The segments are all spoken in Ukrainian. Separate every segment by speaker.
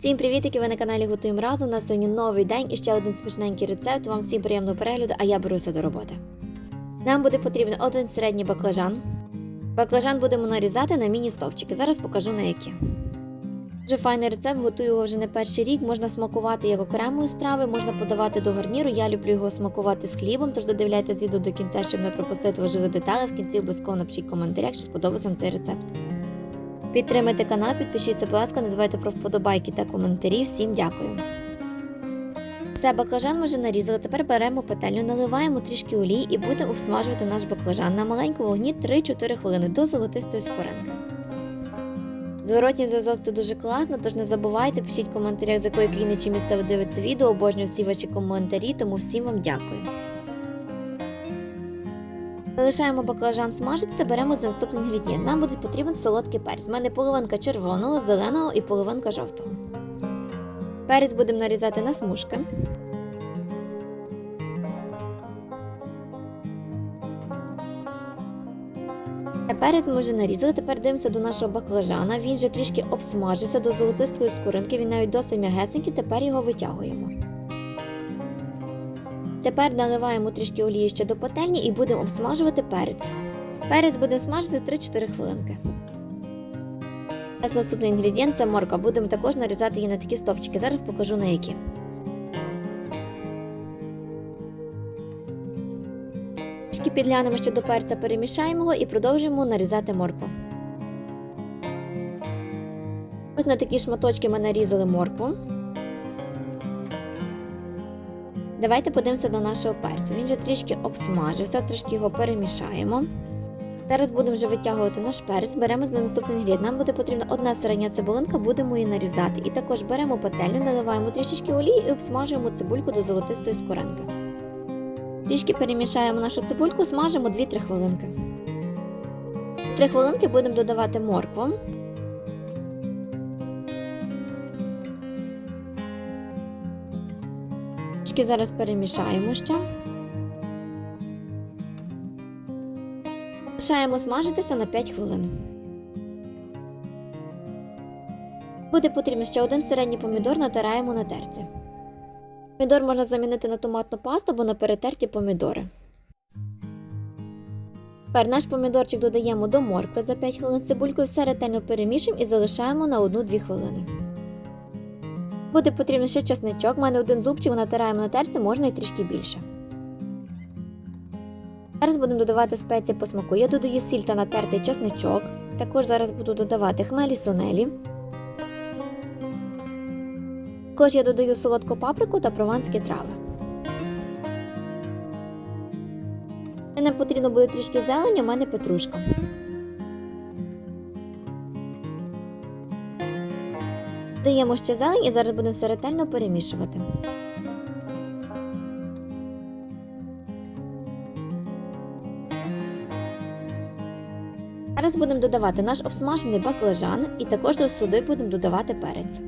Speaker 1: Всім привітики! Ви на каналі Готуємо разом. У нас сьогодні новий день і ще один смачненький рецепт. Вам всім приємного перегляду, а я беруся до роботи. Нам буде потрібен один середній баклажан. Баклажан будемо нарізати на міні-стовпчики. Зараз покажу на які. Дуже файний рецепт, готую його вже не перший рік. Можна смакувати як окремою страви, можна подавати до гарніру. Я люблю його смакувати з хлібом, тож додивляйтесь відео до кінця, щоб не пропустити важливі деталі. В кінці обов'язково напишіть коментарях, чи сподобався цей рецепт. Підтримайте канал, підпишіться, будь ласка, не забувайте про вподобайки та коментарі. Всім дякую. Все, баклажан ми вже нарізали. Тепер беремо петельню, наливаємо трішки олії і будемо обсмажувати наш баклажан на маленькому вогні 3-4 хвилини до золотистої скоринки. Зворотній зв'язок це дуже класно, тож не забувайте, пишіть в коментарях, з якої країни чи міста ви дивитеся відео. Обожнюю всі ваші коментарі, тому всім вам дякую. Залишаємо баклажан смажитися, беремо за наступний інгредієнт. Нам буде потрібен солодкий перець. У мене половинка червоного, зеленого і половинка жовтого. Перець будемо нарізати на смужки. Перець ми вже нарізали. Тепер дивимося до нашого баклажана. Він вже трішки обсмажився до золотистої скоринки. Він навіть досить м'ягесенький. Тепер його витягуємо. Тепер наливаємо трішки олії ще до пательні і будемо обсмажувати перець. Перець будемо смажити 3-4 хвилинки. Зараз наступний інгредієнт це морква. Будемо також нарізати її на такі стопчики. Зараз покажу на які. Трішки підглянемо ще до перця, перемішаємо його і продовжуємо нарізати моркву. Ось на такі шматочки ми нарізали моркву. Давайте подивимося до нашого перцю. Він вже трішки обсмажився, трішки його перемішаємо. Зараз будемо вже витягувати наш перець, беремо за наступний інгредієнт. Нам буде потрібна одна середня цибулинка, будемо її нарізати. І також беремо пательню, наливаємо трішечки олії і обсмажуємо цибульку до золотистої скоринки. Трішки перемішаємо нашу цибульку, смажимо 2-3 хвилинки. 3 хвилинки будемо додавати моркву. Трішки зараз перемішаємо ще. Лишаємо смажитися на 5 хвилин. Буде потрібен ще один середній помідор, натираємо на терці. Помідор можна замінити на томатну пасту або на перетерті помідори. Тепер наш помідорчик додаємо до моркви за 5 хвилин з цибулькою, все ретельно перемішуємо і залишаємо на 1-2 хвилини. Буде потрібен ще чесничок. У мене один зубчик, натираємо на терці, можна і трішки більше. Зараз будемо додавати спеції по смаку. Я додаю сіль та натертий чесничок. Також зараз буду додавати хмелі сунелі. Також я додаю солодку паприку та прованські трави. Нам потрібно буде трішки зелені, у мене петрушка. Даємо ще зелень і зараз будемо все ретельно перемішувати. Зараз будемо додавати наш обсмажений баклажан і також до сюди будемо додавати перець.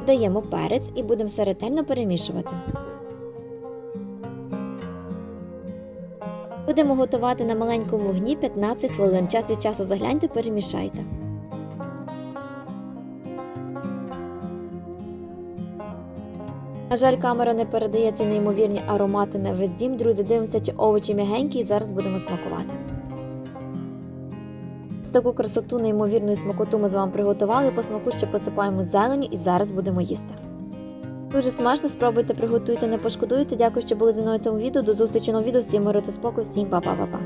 Speaker 1: Додаємо перець і будемо все ретельно перемішувати. Будемо готувати на маленькому вогні 15 хвилин. Час від часу загляньте, перемішайте. На жаль, камера не передає ці неймовірні аромати на весь дім. Друзі, дивимося, чи овочі м'ягенькі і зараз будемо смакувати. Ось таку красоту, неймовірну і смакоту ми з вами приготували. По смаку ще посипаємо зеленю і зараз будемо їсти. Дуже смачно, спробуйте, приготуйте, не пошкодуйте. Дякую, що були зі мною в цьому відео. До зустрічі на відео. Всім миру та спокою, всім па-па-па-па.